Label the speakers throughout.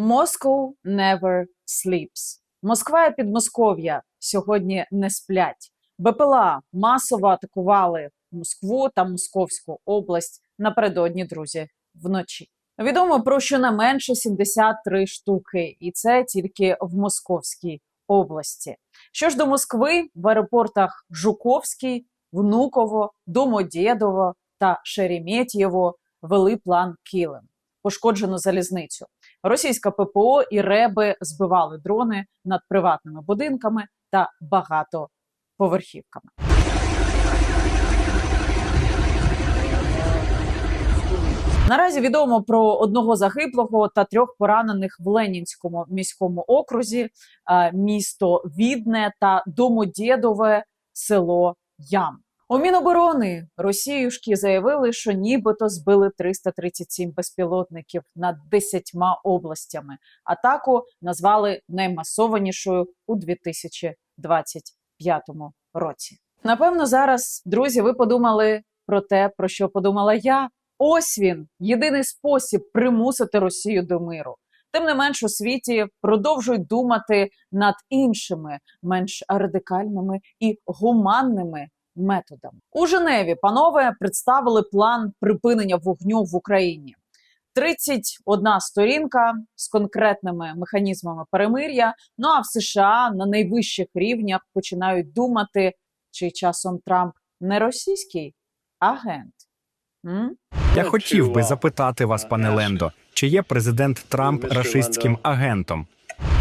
Speaker 1: Moscow never sleeps. Москва і Підмосков'я сьогодні не сплять. БПЛА масово атакували Москву та Московську область напередодні, друзі, вночі. Відомо про щонайменше 73 штуки, і це тільки в Московській області. Що ж до Москви, в аеропортах Жуковський, Внуково, Домодєдово та Шереметьєво вели план Кілем. Пошкоджено залізницю. Російська ППО і РЕБи збивали дрони над приватними будинками та багатоповерхівками. Наразі відомо про одного загиблого та трьох поранених в Ленінському міському окрузі, е, місто Відне та Домодєдове село Ям. У Міноборони Росіюшки заявили, що нібито збили 337 безпілотників над 10 областями. Атаку назвали наймасованішою у 2025 році. Напевно, зараз, друзі, ви подумали про те, про що подумала я. Ось він єдиний спосіб примусити Росію до миру. Тим не менш у світі продовжують думати над іншими, менш радикальними і гуманними методами. У Женеві панове представили план припинення вогню в Україні. 31 сторінка з конкретними механізмами перемир'я. Ну а в США на найвищих рівнях починають думати, чи часом Трамп не російський агент. М?
Speaker 2: Я хотів би запитати вас, пане Лендо, чи є президент Трамп рашистським агентом?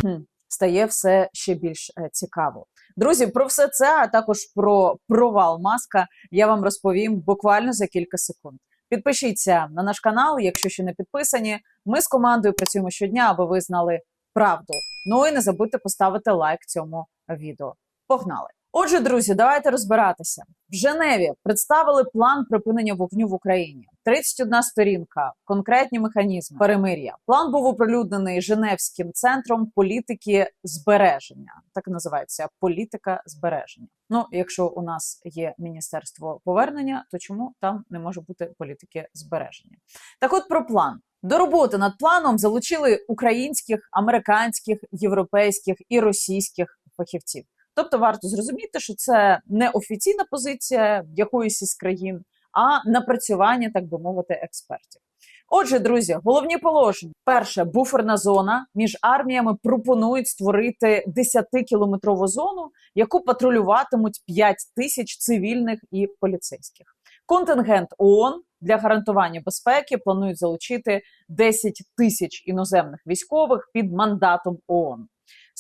Speaker 1: Хм, стає все ще більш е, цікаво. Друзі, про все це, а також про провал маска, я вам розповім буквально за кілька секунд. Підпишіться на наш канал, якщо ще не підписані. Ми з командою працюємо щодня, аби ви знали правду. Ну і не забудьте поставити лайк цьому відео. Погнали! Отже, друзі, давайте розбиратися. В Женеві представили план припинення вогню в Україні. 31 сторінка, конкретні механізми перемир'я. План був оприлюднений Женевським центром політики збереження. Так називається політика збереження. Ну, якщо у нас є міністерство повернення, то чому там не може бути політики збереження? Так, от про план. До роботи над планом залучили українських, американських, європейських і російських фахівців. Тобто варто зрозуміти, що це не офіційна позиція якоїсь із країн, а напрацювання, так би мовити, експертів. Отже, друзі, головні положення: перше буферна зона між арміями пропонують створити 10-кілометрову зону, яку патрулюватимуть 5 тисяч цивільних і поліцейських. Контингент ООН для гарантування безпеки планують залучити 10 тисяч іноземних військових під мандатом ООН.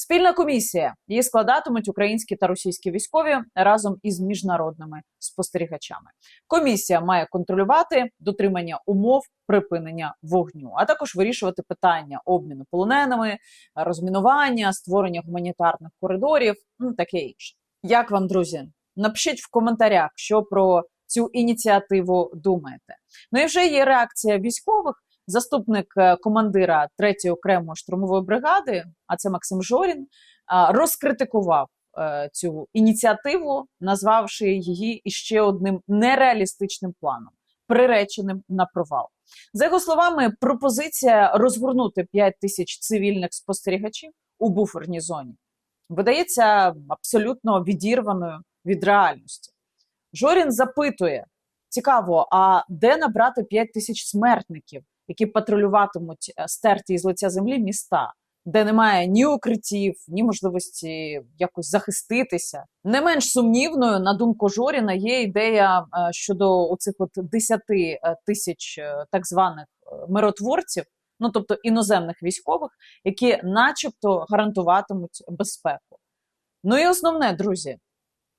Speaker 1: Спільна комісія її складатимуть українські та російські військові разом із міжнародними спостерігачами. Комісія має контролювати дотримання умов припинення вогню, а також вирішувати питання обміну полоненими, розмінування, створення гуманітарних коридорів, ну таке інше. Як вам, друзі? Напишіть в коментарях, що про цю ініціативу думаєте. Ну і вже є реакція військових заступник е, командира 3-ї окремої штурмової бригади, а це Максим Жорін, розкритикував е, цю ініціативу, назвавши її іще одним нереалістичним планом, приреченим на провал. За його словами, пропозиція розгорнути 5 тисяч цивільних спостерігачів у буферній зоні видається абсолютно відірваною від реальності. Жорін запитує: цікаво, а де набрати 5 тисяч смертників, які патрулюватимуть е, стерті із лиця землі міста, де немає ні укриттів, ні можливості якось захиститися. Не менш сумнівною, на думку Жоріна, є ідея е, щодо оцих от 10 е, тисяч так званих миротворців. Ну, тобто іноземних військових, які, начебто, гарантуватимуть безпеку. Ну і основне, друзі,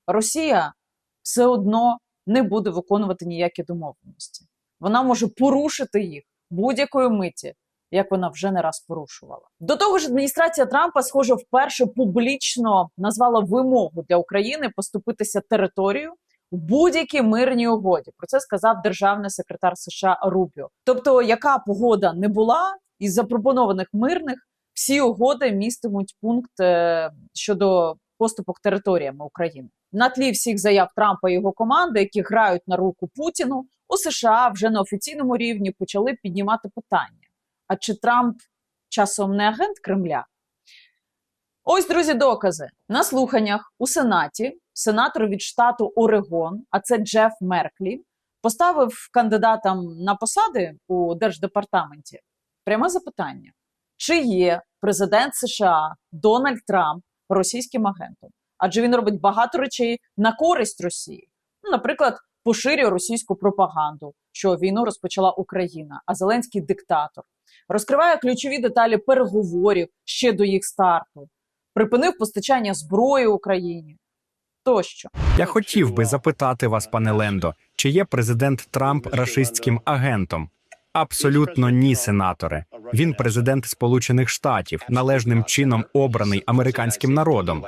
Speaker 1: Росія все одно не буде виконувати ніякі домовленості. Вона може порушити їх будь-якої миті, як вона вже не раз порушувала. До того ж, адміністрація Трампа, схоже, вперше публічно назвала вимогу для України поступитися територію в будь-якій мирній угоді. Про це сказав державний секретар США Рубіо. Тобто, яка погода не була із запропонованих мирних, всі угоди містимуть пункт е, щодо поступок територіями України. На тлі всіх заяв Трампа і його команди, які грають на руку Путіну, у США вже на офіційному рівні почали піднімати питання: а чи Трамп часом не агент Кремля. Ось, друзі, докази. На слуханнях у Сенаті сенатор від штату Орегон, а це Джеф Мерклі, поставив кандидатам на посади у держдепартаменті пряме запитання: чи є президент США Дональд Трамп російським агентом? Адже він робить багато речей на користь Росії. Ну, наприклад, поширює російську пропаганду, що війну розпочала Україна, а Зеленський диктатор, розкриває ключові деталі переговорів ще до їх старту, припинив постачання зброї Україні тощо.
Speaker 2: Я хотів би запитати вас, пане Лендо, чи є президент Трамп рашистським агентом? Абсолютно ні, сенаторе. Він президент Сполучених Штатів, належним чином обраний американським народом.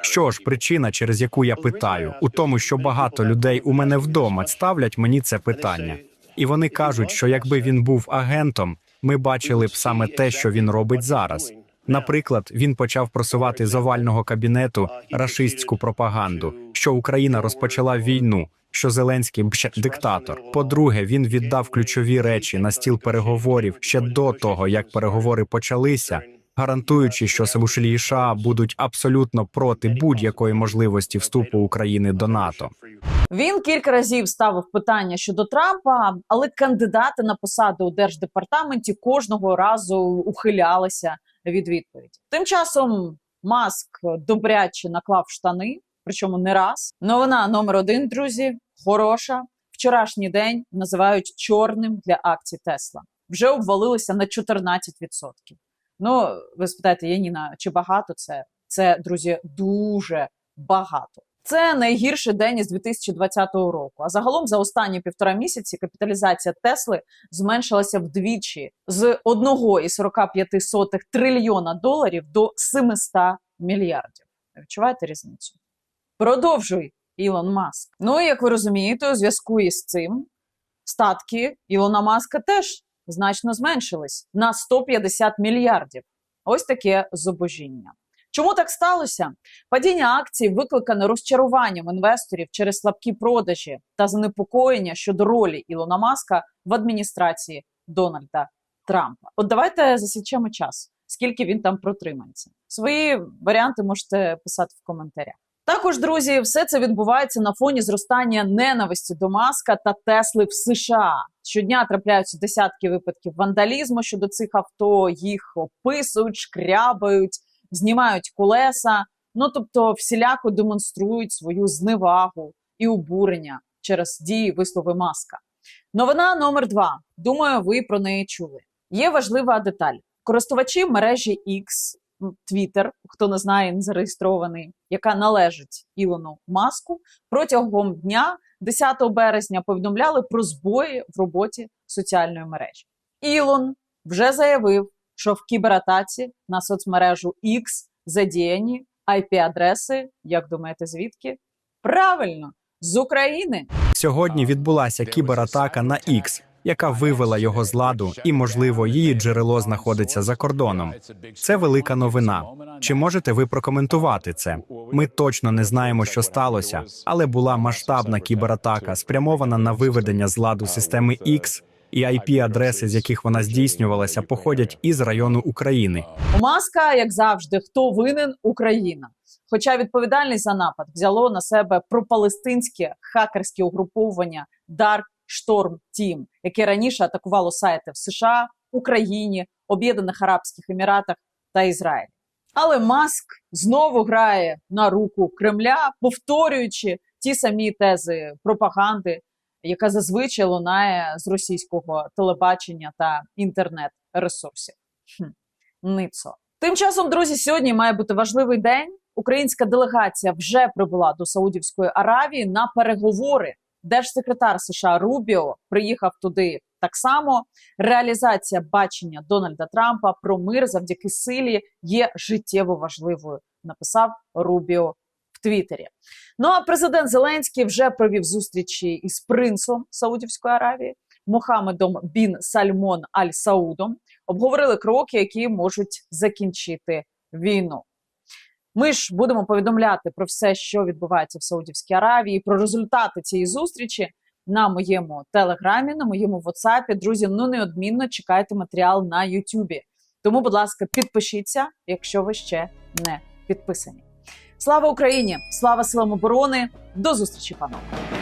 Speaker 2: Що ж, причина, через яку я питаю, у тому, що багато людей у мене вдома ставлять мені це питання, і вони кажуть, що якби він був агентом, ми бачили б саме те, що він робить зараз. Наприклад, він почав просувати з овального кабінету рашистську пропаганду, що Україна розпочала війну, що Зеленський диктатор. По-друге, він віддав ключові речі на стіл переговорів ще до того, як переговори почалися, гарантуючи, що Севушелі і США будуть абсолютно проти будь-якої можливості вступу України до НАТО.
Speaker 1: Він кілька разів ставив питання щодо Трампа, але кандидати на посади у держдепартаменті кожного разу ухилялися від відповіді. Тим часом Маск добряче наклав штани, причому не раз. Новина номер один, друзі, хороша. Вчорашній день називають чорним для акцій Тесла. Вже обвалилися на 14%. Ну, ви спитаєте, Яніна, чи багато це? Це, друзі, дуже багато. Це найгірший день із 2020 року. А загалом за останні півтора місяці капіталізація Тесли зменшилася вдвічі з 1,45 трильйона доларів до 700 мільярдів. Відчуваєте різницю? Продовжуй Ілон Маск. Ну і як ви розумієте, у зв'язку із цим статки Ілона Маска теж значно зменшились на 150 мільярдів. Ось таке зубожіння. Чому так сталося? Падіння акцій викликане розчаруванням інвесторів через слабкі продажі та занепокоєння щодо ролі Ілона Маска в адміністрації Дональда Трампа. От давайте засічемо час, скільки він там протримається. Свої варіанти можете писати в коментарях. Також, друзі, все це відбувається на фоні зростання ненависті до Маска та Тесли в США. Щодня трапляються десятки випадків вандалізму щодо цих авто. Їх описують, шкрябають, знімають колеса. Ну тобто, всіляко демонструють свою зневагу і обурення через дії вислови маска. Новина номер два. Думаю, ви про неї чули. Є важлива деталь: користувачі мережі X, Twitter, хто не знає, не зареєстрований, яка належить Ілону Маску, протягом дня, 10 березня, повідомляли про збої в роботі соціальної мережі. Ілон вже заявив, що в кібератаці на соцмережу X задіяні IP-адреси, як думаєте, звідки? Правильно, з України.
Speaker 2: Сьогодні відбулася кібератака на X, яка вивела його з ладу, і, можливо, її джерело знаходиться за кордоном. Це велика новина. Чи можете ви прокоментувати це? Ми точно не знаємо, що сталося, але була масштабна кібератака, спрямована на виведення з ладу системи X, і IP-адреси, з яких вона здійснювалася, походять із району України.
Speaker 1: Маска, як завжди, хто винен Україна. Хоча відповідальність за напад взяло на себе пропалестинське хакерське угруповання Dark Storm Team, яке раніше атакувало сайти в США, Україні, Об'єднаних Арабських Еміратах та Ізраїлі. Але Маск знову грає на руку Кремля, повторюючи ті самі тези пропаганди, яка зазвичай лунає з російського телебачення та інтернет-ресурсів. Хм. Ницо. Тим часом, друзі, сьогодні має бути важливий день. Українська делегація вже прибула до Саудівської Аравії на переговори. Держсекретар США Рубіо приїхав туди так само. Реалізація бачення Дональда Трампа про мир завдяки силі є життєво важливою. Написав Рубіо в Твіттері. Ну а президент Зеленський вже провів зустрічі із принцом Саудівської Аравії Мохамедом Бін Сальмон Аль Саудом. Обговорили кроки, які можуть закінчити війну. Ми ж будемо повідомляти про все, що відбувається в Саудівській Аравії, про результати цієї зустрічі на моєму телеграмі, на моєму ватсапі. Друзі, ну неодмінно чекайте матеріал на Ютубі. Тому, будь ласка, підпишіться, якщо ви ще не підписані. Слава Україні! Слава силам оборони! До зустрічі, панове!